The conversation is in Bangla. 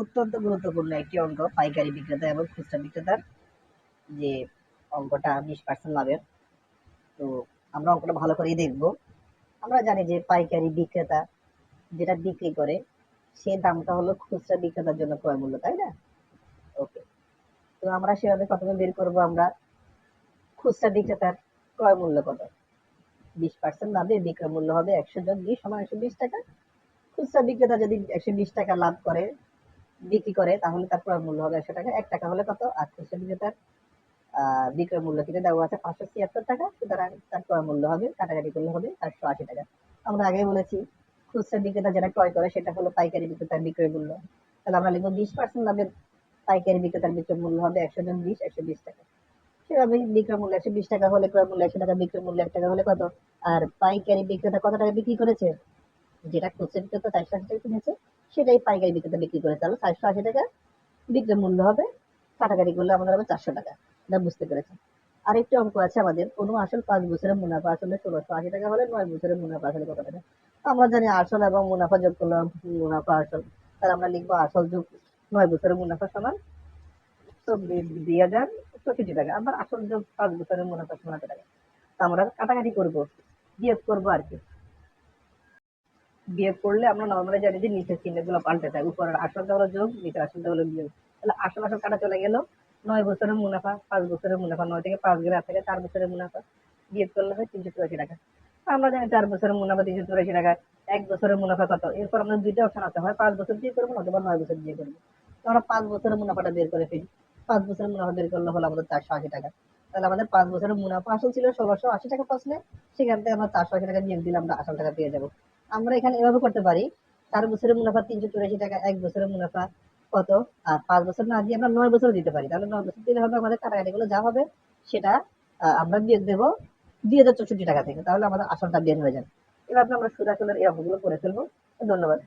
অত্যন্ত গুরুত্বপূর্ণ একটি অঙ্ক পাইকারি বিক্রেতা এবং খুচরা বিক্রেতার যে অঙ্কটা বিশ পার্সেন্ট লাভের। তো আমরা অঙ্কটা ভালো করেই দেখব। আমরা জানি যে পাইকারি বিক্রেতা যেটা বিক্রি করে, সে দামটা হলো খুচরা বিক্রেতার জন্য ক্রয় মূল্য তাই না? ওকে। তো আমরা সেভাবে প্রথমে বের করব আমরা খুচরা বিক্রেতার ক্রয় মূল্য কত? বিশ পার্সেন্ট লাভে বিক্রয় মূল্য হবে একশো যোগ বিশ সমান একশো বিশ টাকা। খুচরা বিক্রেতা যদি একশো বিশ টাকা লাভ করে বিক্রি করে তাহলে তার ক্রয় মূল্য হবে একশো টাকা। এক টাকা হলে কত? আর খুচরা বিক্রেতার আহ, বিক্রয় মূল্য কিন্তু দেওয়া আছে পাঁচশো ছিয়াত্তর টাকা। সুতরাং তার ক্রয় মূল্য হবে কাটাকাটি করলে হবে চারশো আশি টাকা। আমরা আগে বলেছি খুচরা বিক্রেতা যেটা ক্রয় করে সেটা হলো পাইকারি বিক্রেতার বিক্রয় মূল্য। তাহলে আমরা লিখব বিশ পার্সেন্ট লাভের পাইকারি বিক্রেতার বিক্রয় মূল্য হবে একশো জন বিশ একশো বিশ টাকা। সেভাবে বিক্রয় মূল্য একশো বিশ টাকা হলে ক্রয় মূল্য একশো টাকা বিক্রয় মূল্য এক টাকা হলে কত? আর পাইকারি বিক্রেতা কত টাকা বিক্রি করেছে? যেটা খুচরা বিক্রেতা চারশো আশি টাকা কিনেছে সেটাই পাইকারি বিক্রেতা বিক্রি করে তাহলে চারশো আশি টাকা। বিক্রয় মূল্য হবে কাটাকাটি করলে আমাদের হবে চারশো টাকা। এটা বুঝতে পেরেছি আরেকটি অঙ্ক আছে আমাদের। কোনো আসল পাঁচ বছরের মুনাফা আসলে ষোলোশো আশি টাকা হলে নয় বছরের মুনাফা আসলে কত টাকা? আমরা জানি আসল এবং মুনাফা যোগ করলাম, মুনাফা আসল। তাহলে আমরা লিখব আসল যোগ নয় বছরের মুনাফা সমান দুই হাজার চৌষট্টি টাকা। আবার আসল যোগ পাঁচ বছরের মুনাফা সমান টাকা। আমরা কাটাকাটি করব, বিয়োগ করব আর কি। বিয়োগ করলে আমরা নর্মালি জানি যে নিচের চিহ্নগুলো পাল্টে যায় উপরের আসলটা হলো যোগ, নিচের আসলটা হলো বিয়োগ। তাহলে আসল আসল কাটা চলে গেল, নয় বছরের মুনাফা, পাঁচ বছরের মুনাফা, নয় থেকে পাঁচ গেলে থেকে চার বছরের মুনাফা, বিয়োগ করলে হয় তিনশো চুরাশি টাকা। আমরা জানি চার বছরের মুনাফা তিনশো চুরাশি টাকা, এক বছরের মুনাফা কত? এরপর আমাদের দুইটা অপশন আছে, হয় পাঁচ বছর দিয়ে করব অথবা নয় বছর দিয়ে করব। আমরা পাঁচ বছরের মুনাফাটা বের করে ফেলি। পাঁচ বছরের মুনাফা বের করলে হলো আমাদের চারশো আশি টাকা। তাহলে আমাদের পাঁচ বছরের মুনাফা আসল ছিল ষোলোশো আশি টাকা পাসলে সেখান থেকে আমরা চারশো আশি টাকা বিয়োগ দিলে আমরা আসল টাকা পেয়ে যাব। আমরা এখানে এভাবে করতে পারি, চার বছরের মুনাফা তিনশো চুরাশি টাকা, এক বছরের মুনাফা কত? আর পাঁচ বছর না দিয়ে আমরা নয় বছর দিতে পারি। তাহলে নয় বছর দিলে হবে আমাদের কাটাকাটিগুলো যা হবে সেটা আমরা বিয়োগ দেবো দুই হাজার চৌষট্টি টাকা থেকে। তাহলে আমাদের আসলটা বের হয়ে যাবে। এভাবে আমরা সুদ এই অঙ্কগুলো করে ফেলব। ধন্যবাদ।